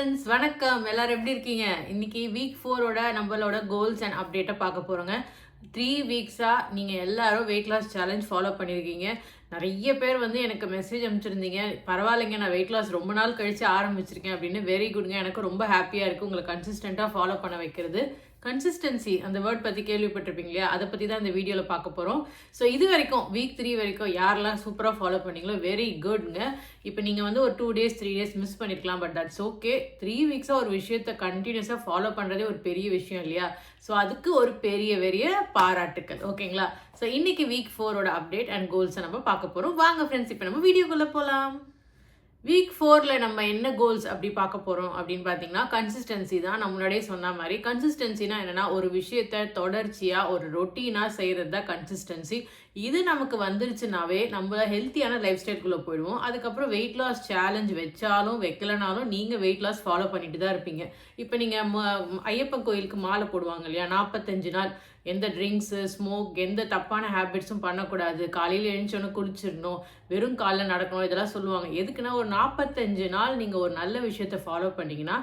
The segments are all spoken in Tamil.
ஃப்ரெண்ட்ஸ் வணக்கம். எல்லாரும் எப்படி இருக்கீங்க? இன்னைக்கு வீக் ஃபோரோட நம்மளோட கோல்ஸ் அண்ட் அப்டேட்டை பார்க்க போகிறோங்க த்ரீ வீக்ஸாக நீங்கள் எல்லாரும் வெயிட் லாஸ் சேலஞ்ச் ஃபாலோ பண்ணியிருக்கீங்க நிறைய பேர் வந்து எனக்கு மெசேஜ் அனுப்பிச்சிருந்தீங்க. பரவாயில்லைங்க நான் வெயிட் லாஸ் ரொம்ப நாள் கழித்து ஆரம்பிச்சிருக்கேன் அப்படின்னு வெரி குட்ங்க எனக்கு ரொம்ப ஹாப்பியாக இருக்குது உங்களை கன்சிஸ்டண்ட்டாக ஃபாலோ பண்ண வைக்கிறது. கன்சிஸ்டன்சி அந்த வேர்ட் பற்றி கேள்விப்பட்டிருப்பீங்க இல்லையா? அதை பற்றி தான் இந்த வீடியோவில் பார்க்க போகிறோம் ஸோ இது வரைக்கும் வீக் த்ரீ வரைக்கும் யாரெல்லாம் சூப்பராக ஃபாலோ பண்ணீங்களோ வெரி குட்ங்க இப்போ நீங்கள் வந்து ஒரு two days three days miss பண்ணிருக்கலாம் பட் தட்ஸ் ஓகே த்ரீ வீக்ஸாக ஒரு விஷயத்தை கண்டினியூஸாக ஃபாலோ பண்ணுறதே ஒரு பெரிய விஷயம் இல்லையா? ஸோ அதுக்கு ஒரு பெரிய பெரிய பாராட்டுக்கள். ஓகேங்களா ஸோ இன்னைக்கு வீக் ஃபோரோட அப்டேட் அண்ட் கோல்ஸை நம்ம பார்க்க பார்க்க போகிறோம் வாங்க ஃப்ரெண்ட்ஸ் இப்போ நம்ம வீடியோக்குள்ளே போகலாம் வீக் ஃபோரில் நம்ம என்ன கோல்ஸ் அப்படி பார்க்க போகிறோம் அப்படின்னு பார்த்தீங்கன்னா கன்சிஸ்டன்சி தான். நான் முன்னாடியே சொன்ன மாதிரி கன்சிஸ்டன்சினா என்னென்னா ஒரு விஷயத்த தொடர்ச்சியாக ஒரு ரொட்டீனாக செய்கிறது தான் கன்சிஸ்டன்சி இது நமக்கு வந்துருச்சுனாவே நம்ம ஹெல்த்தியான லைஃப் ஸ்டைல்குள்ளே போயிடுவோம். அதுக்கப்புறம் வெயிட் லாஸ் சேலஞ்ச் வச்சாலும் வைக்கலனாலும் நீங்கள் வெயிட் லாஸ் ஃபாலோ பண்ணிட்டு தான் இருப்பீங்க. இப்போ நீங்கள் ஐயப்பன் கோயிலுக்கு மாலை போடுவாங்க இல்லையா? நாற்பத்தஞ்சு நாள். எந்த ட்ரிங்க்ஸு ஸ்மோக் எந்த தப்பான ஹேபிட்ஸும் பண்ணக்கூடாது. காலையில் எழுந்தோன்னு குளிச்சிடணும். வெறும் காலில் நடக்கணும். இதெல்லாம் சொல்லுவாங்க. எதுக்குன்னா ஒரு நாற்பத்தஞ்சு நாள் நீங்கள் ஒரு நல்ல விஷயத்த ஃபாலோ பண்ணிங்கன்னா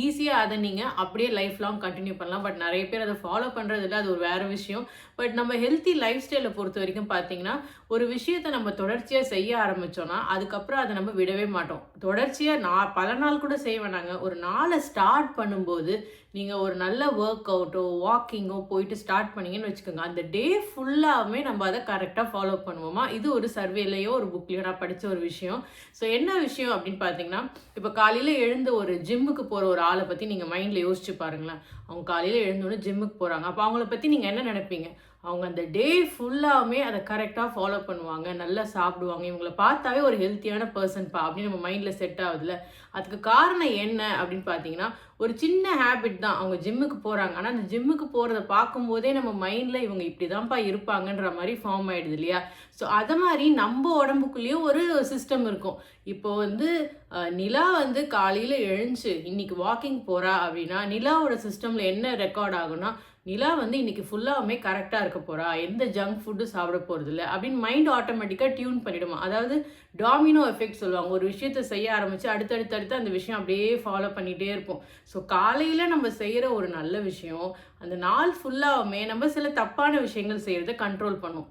ஈஸியாக அதை நீங்கள் அப்படியே லைஃப் லாங் கண்டினியூ பண்ணலாம். பட் நிறைய பேர் அதை ஃபாலோ பண்ணுறதில்ல அது ஒரு வேறு விஷயம். பட் நம்ம ஹெல்த்தி லைஃப் ஸ்டைலை பொறுத்த வரைக்கும் பார்த்தீங்கன்னா ஒரு விஷயத்தை நம்ம தொடர்ச்சியாக செய்ய ஆரம்பித்தோன்னா அதுக்கப்புறம் அதை நம்ம விடவே மாட்டோம். தொடர்ச்சியாக நான் பல நாள் கூட செய்ய வேணாங்க ஒரு நாளை ஸ்டார்ட் பண்ணும்போது நீங்கள் ஒரு நல்ல ஒர்க் அவுட்டோ வாக்கிங்கோ போயிட்டு ஸ்டார்ட் பண்ணீங்கன்னு வச்சுக்கோங்க. அந்த டே ஃபுல்லாகவே நம்ம அதை கரெக்டாக ஃபாலோ பண்ணுவோமா? இது ஒரு சர்வேலையோ ஒரு புக்லேயோ நான் படித்த ஒரு விஷயம். ஸோ என்ன விஷயம் அப்படின்னு பார்த்தீங்கன்னா இப்போ காலையில் எழுந்து ஒரு ஜிம்முக்கு போகிற ஒரு ஆளை பற்றி நீங்கள் மைண்டில் யோசிச்சு பாருங்களேன். அவங்க காலையில் எழுந்தோடனே ஜிம்முக்கு போகிறாங்க அப்போ அவங்கள பற்றி நீங்கள் என்ன நினைப்பீங்க? அவங்க அந்த டே ஃபுல்லாகவே அதை கரெக்டாக ஃபாலோ பண்ணுவாங்க. நல்லா சாப்பிடுவாங்க. இவங்களை பார்த்தாவே ஒரு ஹெல்த்தியான பர்சன்ப்பா அப்படின்னு நம்ம மைண்டில் செட் ஆகுதுல்ல. அதுக்கு காரணம் என்ன அப்படின்னு பார்த்தீங்கன்னா ஒரு சின்ன ஹேபிட் தான். அவங்க ஜிம்முக்கு போகிறாங்க ஆனால் அந்த ஜிம்முக்கு போகிறத பார்க்கும்போதே நம்ம மைண்டில் இவங்க இப்படி தான்ப்பா இருப்பாங்கன்ற மாதிரி ஃபார்ம் ஆகிடுது இல்லையா? ஸோ அதை மாதிரி நம்ம உடம்புக்குள்ளேயும் ஒரு சிஸ்டம் இருக்கும். இப்போ வந்து நிலா வந்து காலையில் எழுந்துச்சு இன்னைக்கு வாக்கிங் போகிறா அப்படின்னா நிலாவோட சிஸ்டமில் என்ன ரெக்கார்ட் ஆகும்னா நிலா வந்து இன்னைக்கு ஃபுல்லாகவுமே கரெக்டாக இருக்க போகிறா எந்த ஜங்க் ஃபுட்டு சாப்பிட போகிறது இல்லை அப்படின்னு மைண்ட் ஆட்டோமேட்டிக்காக டியூன் பண்ணிவிடுமா அதாவது டாமினோ எஃபெக்ட் சொல்லுவாங்க. ஒரு விஷயத்தை செய்ய ஆரம்பித்து அடுத்தடுத்து அடுத்து அந்த விஷயம் அப்படியே ஃபாலோ பண்ணிகிட்டே இருப்போம். ஸோ காலையில் நம்ம செய்கிற ஒரு நல்ல விஷயம் அந்த நாள் ஃபுல்லாகவுமே நம்ம சில தப்பான விஷயங்கள் செய்கிறத கண்ட்ரோல் பண்ணும்.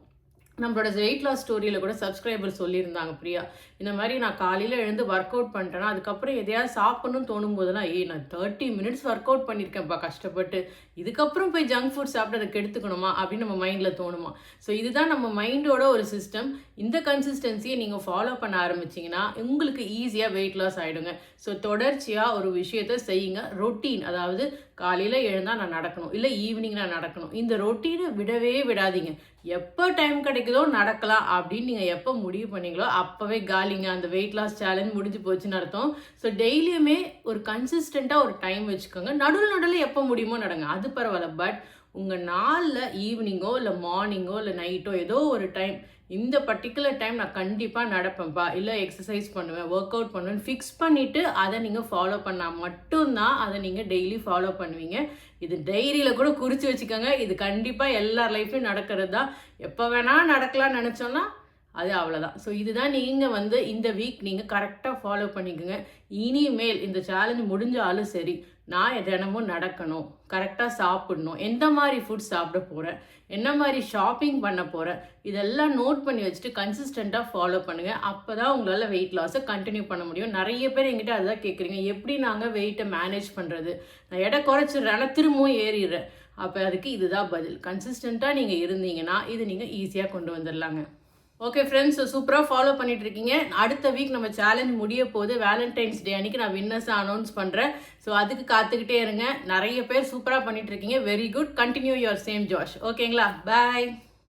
நம்மளோட வெயிட் லாஸ் ஸ்டோரியில் கூட சப்ஸ்கிரைபர் சொல்லியிருந்தாங்க பிரியா. இந்த மாதிரி நான் காலையில் எழுந்து ஒர்க் அவுட் பண்ணிட்டேன்னா அதுக்கப்புறம் எதையாவது சாப்பிட்ணும்னு தோணும் போதெல்லாம் ஏய் நான் தேர்ட்டி மினிட்ஸ் ஒர்க் அவுட் பண்ணியிருக்கேன்ப்பா கஷ்டப்பட்டு. இதுக்கப்புறம் போய் ஜங்க் ஃபுட் சாப்பிட்டு அதை கெடுத்துக்கணுமா அப்படின்னு நம்ம மைண்டில் தோணுமா? ஸோ இதுதான் நம்ம மைண்டோட ஒரு சிஸ்டம் இந்த கன்சிஸ்டன்சியை நீங்கள் ஃபாலோ பண்ண ஆரம்பிச்சிங்கன்னா உங்களுக்கு ஈஸியாக வெயிட் லாஸ் ஆகிடுங்க ஸோ தொடர்ச்சியாக ஒரு விஷயத்த செய்யுங்க. ரொட்டீன் அதாவது காலையில் எழுந்தால் நான் நடக்கணும் இல்லை ஈவினிங் நான் நடக்கணும். இந்த ரொட்டீனை விடவே விடாதீங்க. எப்போ டைம் கிடைக்குதோ நடக்கலாம் அப்படின்னு நீங்கள் எப்போ முடிவு பண்ணீங்களோ அப்போவே காலிங்க அந்த வெயிட் லாஸ் சேலஞ்ச் முடிஞ்சு போச்சுன்னு அர்த்தம். ஸோ டெய்லியுமே ஒரு கன்சிஸ்டண்ட்டாக ஒரு டைம் வச்சுக்கோங்க. நடுவில் நடுவில் எப்போ முடியுமோ நடங்க. அது பரவாயில்ல. பட் உங்கள் நாளில் ஈவினிங்கோ இல்லை மார்னிங்கோ இல்லை நைட்டோ ஏதோ ஒரு டைம் இந்த பர்டிகுலர் டைம் நான் கண்டிப்பாக நடப்பேன்ப்பா. இல்லை எக்ஸசைஸ் பண்ணுவேன் ஒர்க் அவுட் பண்ணுவேன் ஃபிக்ஸ் பண்ணிவிட்டு அதை நீங்கள் ஃபாலோ பண்ணால் மட்டும்தான் அதை நீங்கள் டெய்லி ஃபாலோ பண்ணுவீங்க. இது டைரியில் கூட குறித்து வச்சுக்கோங்க. இது கண்டிப்பாக எல்லார் லைஃப்லையும் நடக்கிறது தான் எப்போ வேணால் நடக்கலாம்னு நினச்சோன்னா அது அவ்வளோதான் ஸோ இதுதான் நீங்கள் வந்து இந்த வீக் நீங்கள் கரெக்டாக ஃபாலோ பண்ணிக்கோங்க. இனிமேல் இந்த சேலஞ்ச் முடிஞ்சாலும் சரி நான் தினமும் நடக்கணும். கரெக்டாக சாப்பிடணும். எந்த மாதிரி ஃபுட் சாப்பிட போகிறேன் என்ன மாதிரி ஷாப்பிங் பண்ண போகிறேன் இதெல்லாம் நோட் பண்ணி வச்சுட்டு கன்சிஸ்டண்ட்டாக ஃபாலோ பண்ணுங்கள் அப்போ தான் உங்களால் வெயிட் லாஸை கண்டினியூ பண்ண முடியும். நிறைய பேர் எங்கிட்ட அதுதான் கேட்குறீங்க எப்படி நாங்கள் வெயிட்டை மேனேஜ் பண்ணுறது நான் எடை குறைச்சிடுறேன் திரும்பவும் ஏறிடுறேன். அப்போ அதுக்கு இதுதான் பதில். கன்சிஸ்டண்ட்டாக நீங்கள் இருந்தீங்கன்னா இது நீங்கள் ஈஸியாக கொண்டு வந்துடலாங்க ஓகே ஃப்ரெண்ட்ஸ் சூப்பராக ஃபாலோ பண்ணிட்டு இருக்கீங்க அடுத்த வீக் நம்ம சேலஞ்ச் முடிய போது வேலண்டைன்ஸ் டே அன்னைக்கு நான் வின்னர்ஸை அனௌன்ஸ் பண்ணுறேன் ஸோ அதுக்கு காத்துக்கிட்டே இருங்க. நிறைய பேர் சூப்பராக பண்ணிட்டு இருக்கீங்க very good continue your same Josh ஓகேங்களா பாய்